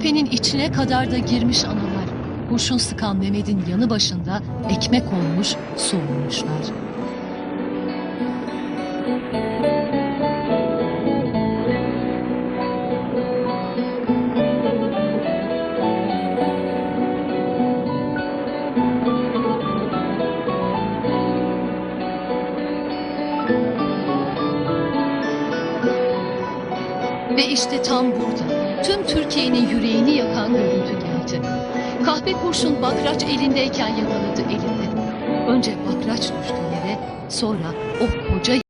Cephenin içine kadar da girmiş analar. Kurşun sıkan Mehmet'in yanı başında ekmek olmuş, soğumuşlar. Ve işte tam burada tüm Türkiye'nin yüreğini yakan görüntü geldi. Kahpe kurşun bakraç elindeyken yakaladı elinde. Önce bakraç düştü yere, sonra o koca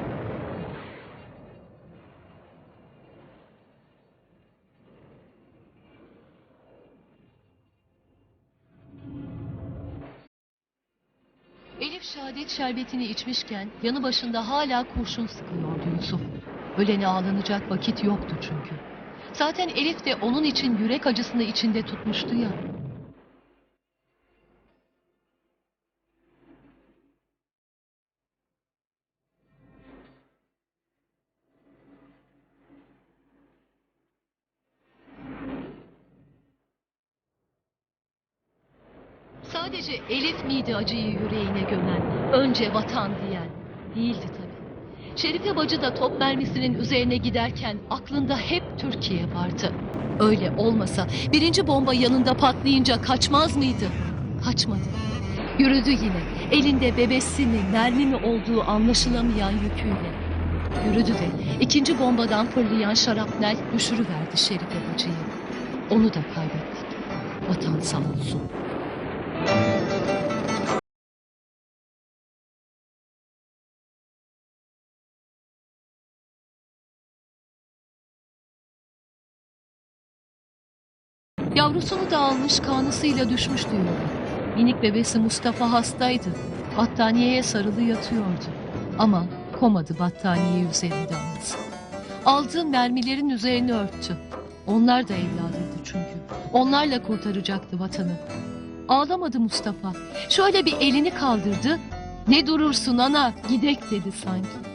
Elif şehadet şerbetini içmişken yanı başında hala kurşun sıkıyordu Yusuf. Ölene ağlanacak vakit yoktu çünkü. Zaten Elif de onun için yürek acısını içinde tutmuştu ya. Sadece Elif miydi acıyı yüreğine gömen, önce vatan diyen? Değildi tabii. Şerife bacı da top mermisinin üzerine giderken aklında hep Türkiye vardı. Öyle olmasa birinci bomba yanında patlayınca kaçmaz mıydı? Kaçmadı. Yürüdü yine. Elinde bebesi mi, mermi mi olduğu anlaşılamayan yüküyle. Yürüdü de ikinci bombadan fırlayan şarapnel düşürüverdi Şerife bacıyı. Onu da kaybettik. Vatan sağ olsun. Yavrusunu da almış kanısıyla düşmüştü yola. Minik bebesi Mustafa hastaydı. Battaniyeye sarılı yatıyordu. Ama komadı battaniye üzerinde anası. Aldığı mermilerin üzerine örttü. Onlar da evladıydı çünkü. Onlarla kurtaracaktı vatanı. Ağlamadı Mustafa. Şöyle bir elini kaldırdı. Ne durursun ana gidek dedi sanki.